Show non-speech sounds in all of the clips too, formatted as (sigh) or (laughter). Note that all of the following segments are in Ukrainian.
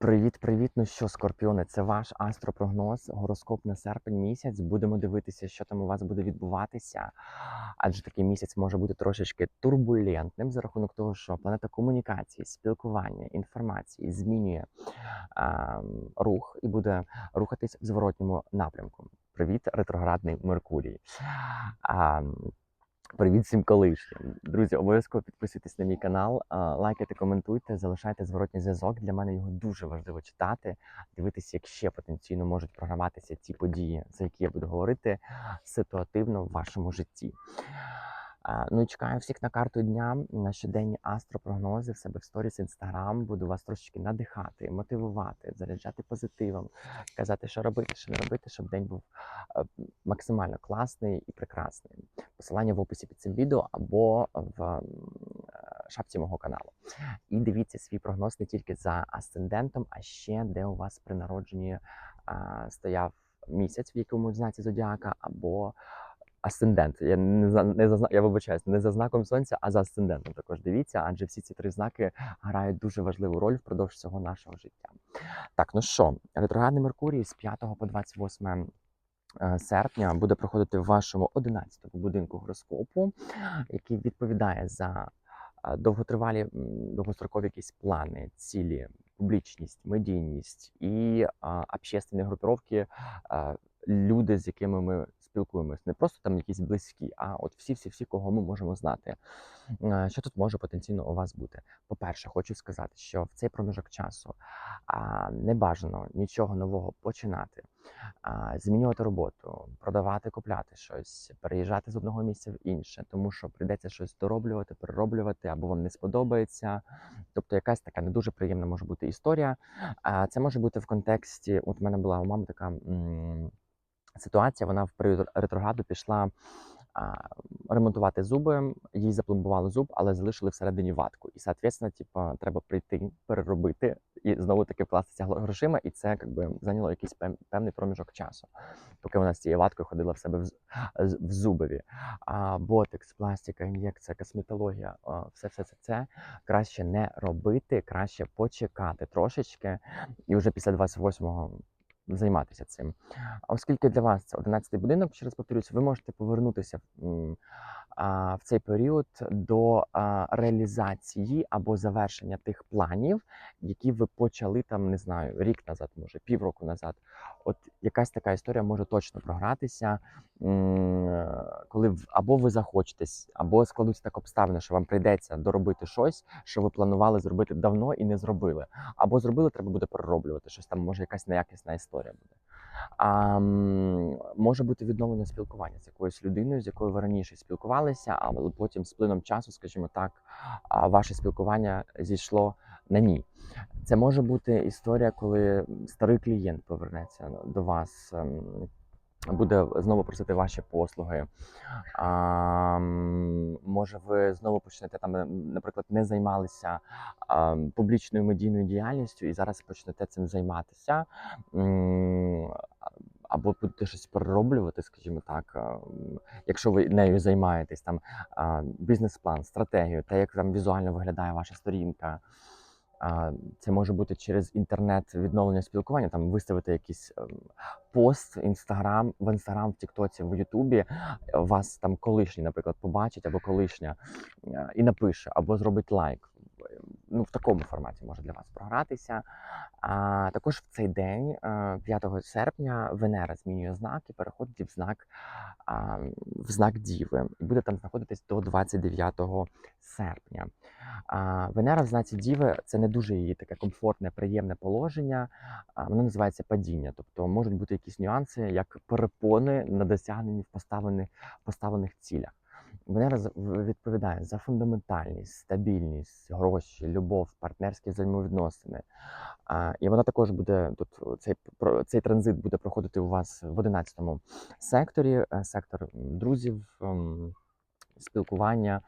Привіт-привіт! Ну що, скорпіони, це ваш астропрогноз, гороскоп на серпень місяць. Будемо дивитися, що там у вас буде відбуватися. Адже такий місяць може бути трошечки турбулентним за рахунок того, що планета комунікації, спілкування, інформації змінює а, рух і буде рухатись в зворотньому напрямку. Привіт, ретроградний Меркурій. А, Привіт всім колишнім. Друзі, обов'язково підписуйтесь на мій канал, лайкайте, коментуйте, залишайте зворотній зв'язок. Для мене його дуже важливо читати, дивитися, як ще потенційно можуть програматися ці події, за які я буду говорити ситуативно в вашому житті. А, Ну і чекаю всіх на карту дня на щоденні астропрогнози в себе в сторіс інстаграм. Буду вас трошечки надихати, мотивувати, заряджати позитивом, казати, що робити, що не робити, щоб день був е, максимально класний і прекрасний. Посилання в описі під цим відео або в е, шапці мого каналу. І дивіться свій прогноз не тільки за асцендентом, а ще де у вас при народженні стояв місяць, в якому знаці зодіака, або асцендент. Я не за не за я вибачаюсь, не за знаком сонця, а за асцендентом. Також дивіться, адже всі ці три знаки грають дуже важливу роль впродовж всього нашого життя. Так, ну що, ретроградний Меркурій з 5 по 28 е, серпня буде проходити в вашому 11-му будинку гороскопу, який відповідає за е, довготривалі, довгострокові якісь плани, цілі, публічність, медійність і а, общественні групіровки, а, люди, з якими ми спілкуємось. Не просто там якісь близькі, а от всі-всі-всі, кого ми можемо знати. Е, Що тут може потенційно у вас бути? По-перше, хочу сказати, що в цей проміжок часу не бажано нічого нового починати, змінювати роботу, продавати, купляти щось, переїжджати з одного місця в інше, тому що прийдеться щось дороблювати, перероблювати, або вам не сподобається. Тобто якась така не дуже приємна може бути історія. Це може бути в контексті. От у мене була у мами така ситуація. Вона в період ретрограду пішла а, ремонтувати зуби, їй запломбували зуб, але залишили всередині ватку. І, соответственно, типу, треба прийти, переробити і знову таки вкластися грошима, і це якби зайняло якийсь певний проміжок часу, поки вона з цією ваткою ходила в себе в, в зубові. А, ботекс, пластика, ін'єкція, косметологія, все, все це, це краще не робити, краще почекати трошечки, і вже після 28-го займатися цим. Оскільки для вас це 11-й будинок, ще раз повторюсь, ви можете повернутися в цей період до реалізації або завершення тих планів, які ви почали там, не знаю, рік назад, може півроку назад. От якась така історія може точно програтися, коли або ви захочетесь, або складуться так обставини, що вам прийдеться доробити щось, що ви планували зробити давно і не зробили. Або зробили, треба буде перероблювати щось там, може якась неякісна історія буде. А, може бути відновлення спілкування з якоюсь людиною, з якою ви раніше спілкувалися, але потім з плином часу, скажімо так, ваше спілкування зійшло на ні. Це може бути історія, коли старий клієнт повернеться до вас. Буде знову просити ваші послуги. А, може, ви знову почнете там, е, наприклад, не займалися а, публічною медійною діяльністю і зараз почнете цим займатися. Або будете щось перероблювати, скажімо так, якщо ви нею займаєтесь, там бізнес-план, стратегію, те, як там візуально виглядає ваша сторінка. Це може бути через інтернет відновлення спілкування, там виставити якийсь ем, пост, інстаграм, в інстаграм, в Тіктоці, в Ютубі. Вас там колишній, наприклад, побачить або колишня е, і напише, або зробить лайк. Ну, в такому форматі може для вас програтися. А також в цей день, е, 5 серпня, Венера змінює знак і переходить в знак, в знак Діви. І буде там знаходитись до 29 серпня. А, Венера в знаці Діви це не дуже її таке комфортне, приємне положення. Воно називається падіння. Тобто можуть бути якісь нюанси, як перепони на досягненні в поставлених, поставлених цілях. Венера відповідає за фундаментальність, стабільність, гроші, любов, партнерські взаємовідносини. А, І вона також буде тут цей цей транзит буде проходити у вас в 11 секторі, е, сектор друзів, ем, спілкування,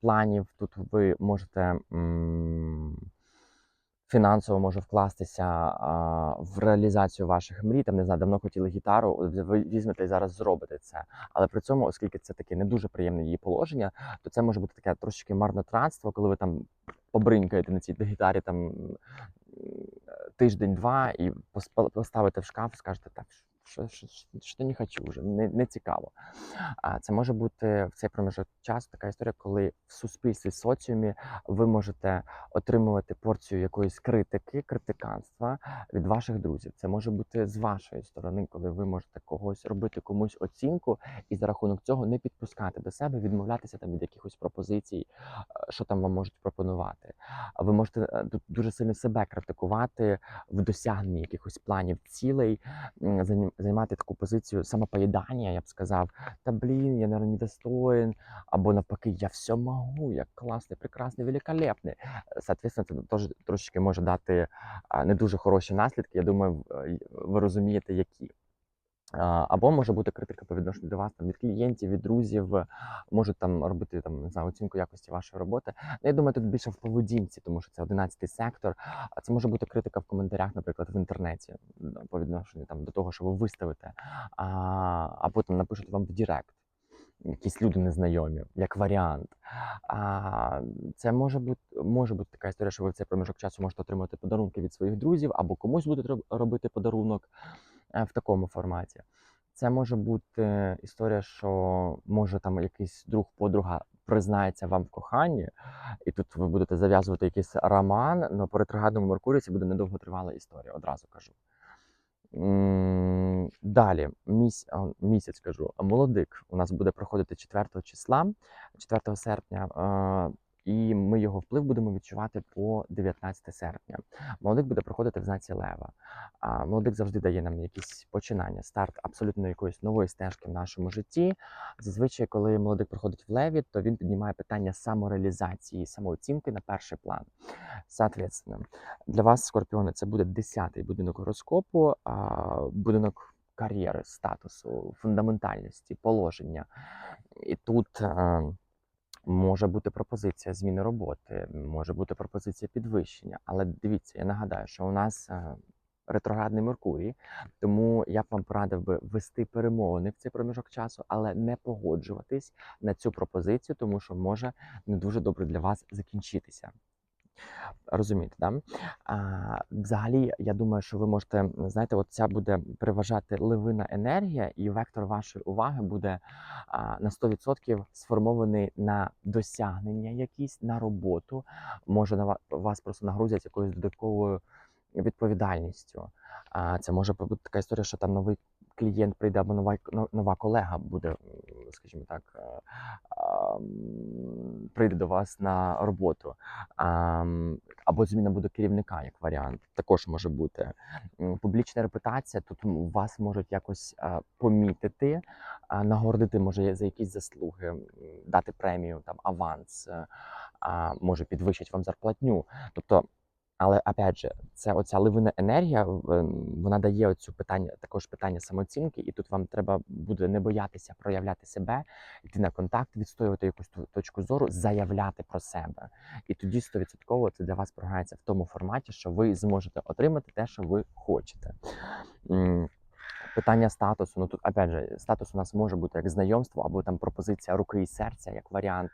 планів. Тут ви можете фінансово може вкластися в реалізацію ваших мрій. Там не знаю, давно хотіли гітару. Ви візьмете і зараз зробите це. Але при цьому, оскільки це таке не дуже приємне її положення, то це може бути таке трошечки марнотратство, коли ви там побринькаєте на цій гітарі там тиждень-два і пос- поставите в шкаф, скажете, так, що, що, що, не хочу вже, не, не цікаво. А це може бути в цей проміжок часу така історія, коли в суспільстві, соціумі ви можете отримувати порцію якоїсь критики, критиканства від ваших друзів. Це може бути з вашої сторони, коли ви можете когось робити комусь оцінку і за рахунок цього не підпускати до себе, відмовлятися там від якихось пропозицій, е, що там вам можуть пропонувати. Ви можете е, дуже сильно себе критикувати в досягненні якихось планів, цілей, займати таку позицію самопоїдання, я б сказав. Та блін, я наверное, недостоин, або навпаки, я все можу, я класний, прекрасний, великолепний. Соответственно, це теж трошечки може дати не дуже хороші наслідки. Я думаю, е, ви розумієте, які. Або може бути критика по відношенню до вас там від клієнтів, від друзів, можуть там робити там не знаю, оцінку якості вашої роботи. Ну, я думаю, тут більше в поведінці, тому що це 11 сектор. А це може бути критика в коментарях, наприклад, в інтернеті по відношенню там до того, що ви виставите, а, або там напишуть вам в Директ. Якісь люди незнайомі, як варіант. А, це може бути, може бути така історія, що ви в цей проміжок часу можете отримати подарунки від своїх друзів, або комусь будете робити подарунок в такому форматі. Це може бути історія, що може там якийсь друг, подруга признається вам в коханні, і тут ви будете зав'язувати якийсь роман, але по ретроградному Меркурію це буде недовготривала історія, одразу кажу. Далі, місь, місяць кажу, молодик у нас буде проходити 4 числа, 4 серпня, е, і ми його вплив будемо відчувати по 19 серпня. Молодик буде проходити в знаці Лева. Молодик завжди дає нам якісь починання, старт абсолютно якоїсь нової стежки в нашому житті. Зазвичай, коли молодик проходить в Леві, то він піднімає питання самореалізації, самооцінки на перший план. Соответственно, для вас, скорпіони, це буде 10-й будинок гороскопу, будинок кар'єри, статусу, фундаментальності, положення. І тут е, може бути пропозиція зміни роботи, може бути пропозиція підвищення. Але дивіться, я нагадаю, що у нас е, ретроградний Меркурій, тому я б вам порадив би вести перемовини в цей проміжок часу, але не погоджуватись на цю пропозицію, тому що може не дуже добре для вас закінчитися. Розумієте, да? А, взагалі, я думаю, що ви можете, знаєте, от ця буде переважати ливина енергія, і вектор вашої уваги буде а, на 100% сформований на досягнення якісь, на роботу. Може, на вас просто нагрузять якоюсь додатковою відповідальністю. А, це може бути така історія, що там новий клієнт прийде або нова, нова колега буде, скажімо так, е, прийде до вас на роботу. Або зміна буде керівника як варіант, також може бути. Публічна репутація, тут вас можуть якось помітити, нагородити може за якісь заслуги, дати премію, там аванс, е, може підвищити вам зарплатню. Тобто, але опять же, це оця ливина енергія, ем, вона дає оцю питання, також питання самооцінки, і тут вам треба буде не боятися проявляти себе, йти на контакт, відстоювати якусь точку зору, заявляти про себе. І тоді 100% це для вас програється в тому форматі, що ви зможете отримати те, що ви хочете. Питання статусу. Ну тут опять же, статус у нас може бути як знайомство, або там пропозиція руки і серця, як варіант,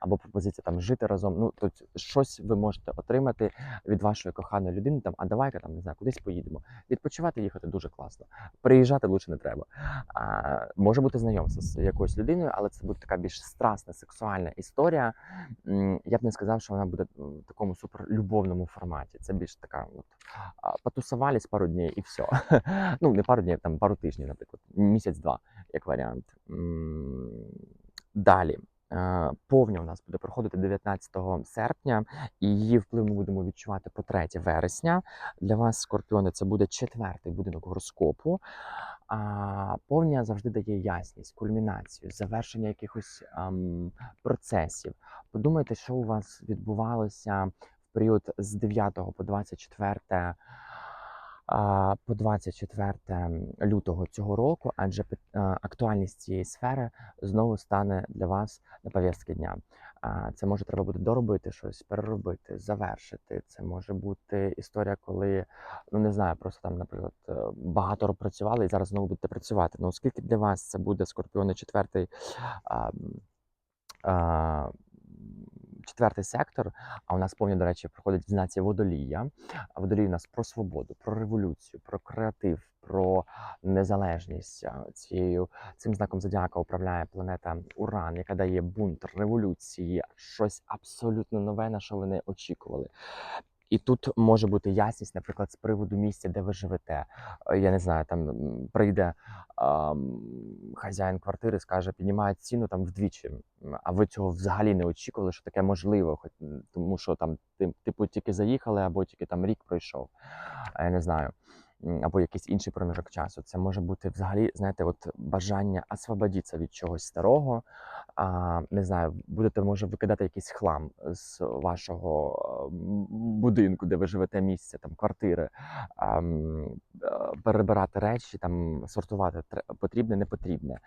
або пропозиція там жити разом. Ну тут щось ви можете отримати від вашої коханої людини. Там, а давай-ка там не знаю, кудись поїдемо. Відпочивати їхати дуже класно. Приїжджати лучше не треба. А, може бути знайомство з якоюсь людиною, але це буде така більш страсна, сексуальна історія. Я б не сказав, що вона буде в такому суперлюбовному форматі. Це більш така, от потусувались пару днів і все. (laughs) Ну, не пару днів, там пару тижнів, наприклад, місяць-два, як варіант. Далі. е, Повня у нас буде проходити 19 серпня, і її вплив ми будемо відчувати по 3 вересня. Для вас, скорпіони, це буде четвертий будинок гороскопу. А повня завжди дає ясність, кульмінацію, завершення якихось ам, процесів. Подумайте, що у вас відбувалося в період з 9 по 24 а, по 24 лютого цього року, адже актуальність цієї сфери знову стане для вас на повістки дня. Це може треба буде доробити щось, переробити, завершити. Це може бути історія, коли ну не знаю, просто там, наприклад, е, багато працювали і зараз знову будете працювати. Ну, оскільки для вас це буде скорпіони четвертий. Четвертий сектор, а у нас повні, до речі, проходить в знаці водолія. Водолій у нас про свободу, про революцію, про креатив, про незалежність. Цією цим знаком зодіака управляє планета Уран, яка дає бунт, революції, щось абсолютно нове, на що ви не очікували. І тут може бути ясність, наприклад, з приводу місця, де ви живете. Е, Я не знаю, там прийде ам, хазяїн квартири, скаже, піднімає ціну там вдвічі. А ви цього взагалі не очікували, що таке можливо, хоч тому що там ти- типу тільки заїхали, або тільки там рік пройшов. А Я не знаю. Або якийсь інший проміжок часу. Це може бути взагалі, знаєте, от бажання освободитися від чогось старого. А, не знаю, будете може викидати якийсь хлам з вашого будинку, де ви живете місце, там квартири, а, е, перебирати речі, там сортувати потрібне, не потрібне.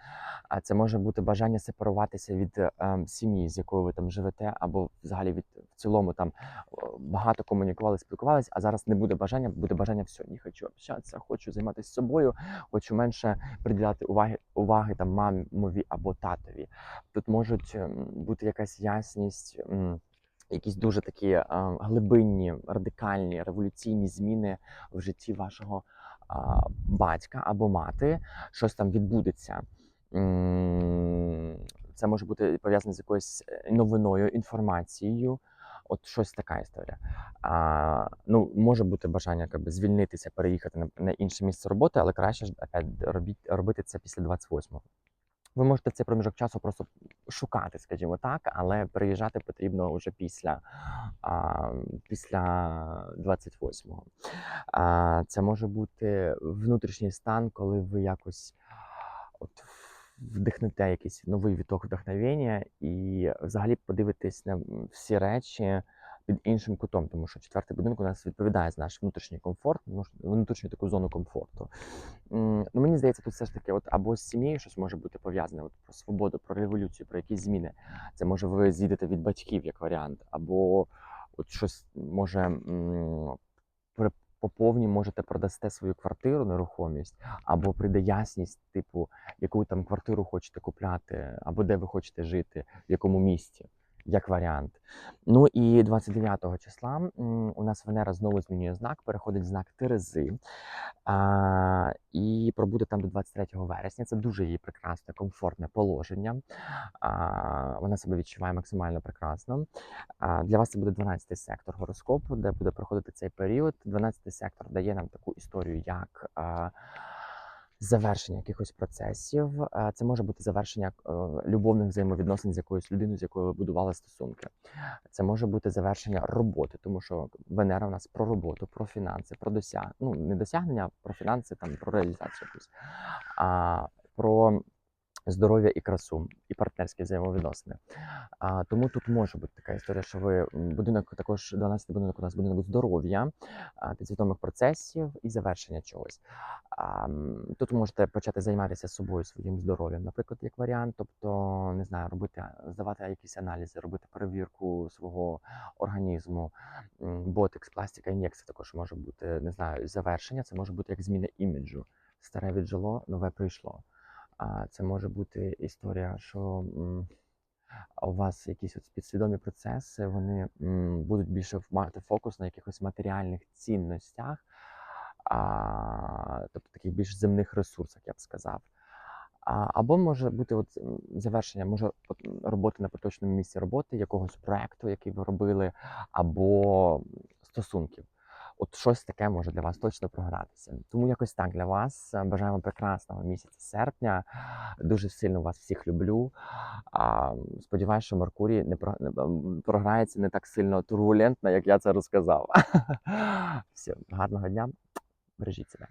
А це може бути бажання сепаруватися від е, ем, сім'ї, з якою ви там живете, або взагалі від в цілому там багато комунікували, спілкувались, а зараз не буде бажання, буде бажання все, не хочу общатися, хочу займатися собою, хочу менше приділяти уваги уваги там мамові або татові. Тут можуть ем, бути якась ясність. Якісь дуже такі е, глибинні, радикальні, революційні зміни в житті вашого а, батька або мати, щось там відбудеться. Це може бути пов'язане з якоюсь е, новиною, інформацією. От щось така історія. А, ну, може бути бажання якби, звільнитися, переїхати на, на інше місце роботи, але краще ж робіть, робити це після 28-го. Ви можете цей проміжок часу просто шукати, скажімо так, але переїжджати потрібно вже після, а, після 28-го. А, це може бути внутрішній стан, коли ви якось от вдихнете якийсь новий віток вдохновення і взагалі подивитесь на всі речі під іншим кутом, тому що четвертий будинок у нас відповідає за наш внутрішній комфорт, внутрішню таку зону комфорту. Ну, мені здається, тут все ж таки, от або з сім'єю щось може бути пов'язане, от про свободу, про революцію, про якісь зміни. Це може ви з'їдете від батьків як варіант, або от щось може при поповні можете продасте свою квартиру, нерухомість, або прийде ясність, типу, яку там квартиру хочете купляти, або де ви хочете жити, в якому місті, як варіант. Ну і 29 числа у нас Венера знову змінює знак, переходить знак Терези а, і пробуде там до 23 вересня. Це дуже її прекрасне, комфортне положення. А, вона себе відчуває максимально прекрасно. А, Для вас це буде 12-й сектор гороскопу, де буде проходити цей період. 12-й сектор дає нам таку історію, як а, завершення якихось процесів. Це може бути завершення е, любовних взаємовідносин з якоюсь людиною, з якою ви будували стосунки. Це може бути завершення роботи, тому що Венера у нас про роботу, про фінанси, про досяг... ну, не досягнення, а про фінанси, там про реалізацію якусь. А, про здоров'я і красу, і партнерські взаємовідносини. А, тому тут може бути така історія, що ви будинок також 12 будинок у нас будинок здоров'я, підсвідомих процесів і завершення чогось. А, тут можете почати займатися собою своїм здоров'ям, наприклад, як варіант, тобто не знаю, робити, здавати якісь аналізи, робити перевірку свого організму, ботекс, пластика, ін'єкція також може бути, не знаю, завершення. Це може бути як зміна іміджу. Старе віджило, нове прийшло. А це може бути історія, що у вас якісь от підсвідомі процеси, вони будуть більше мати фокус на якихось матеріальних цінностях, а, тобто таких більш земних ресурсах, я б сказав. Або може бути от завершення, може от, роботи на поточному місці роботи, якогось проекту, який ви робили, або стосунків. От щось таке може для вас точно програтися. Тому якось так для вас. Бажаємо прекрасного місяця серпня. Дуже сильно вас всіх люблю. Сподіваюся, що Меркурій не про- програється не так сильно турбулентно, як я це розказав. (laughs) Все, гарного дня, бережіть себе.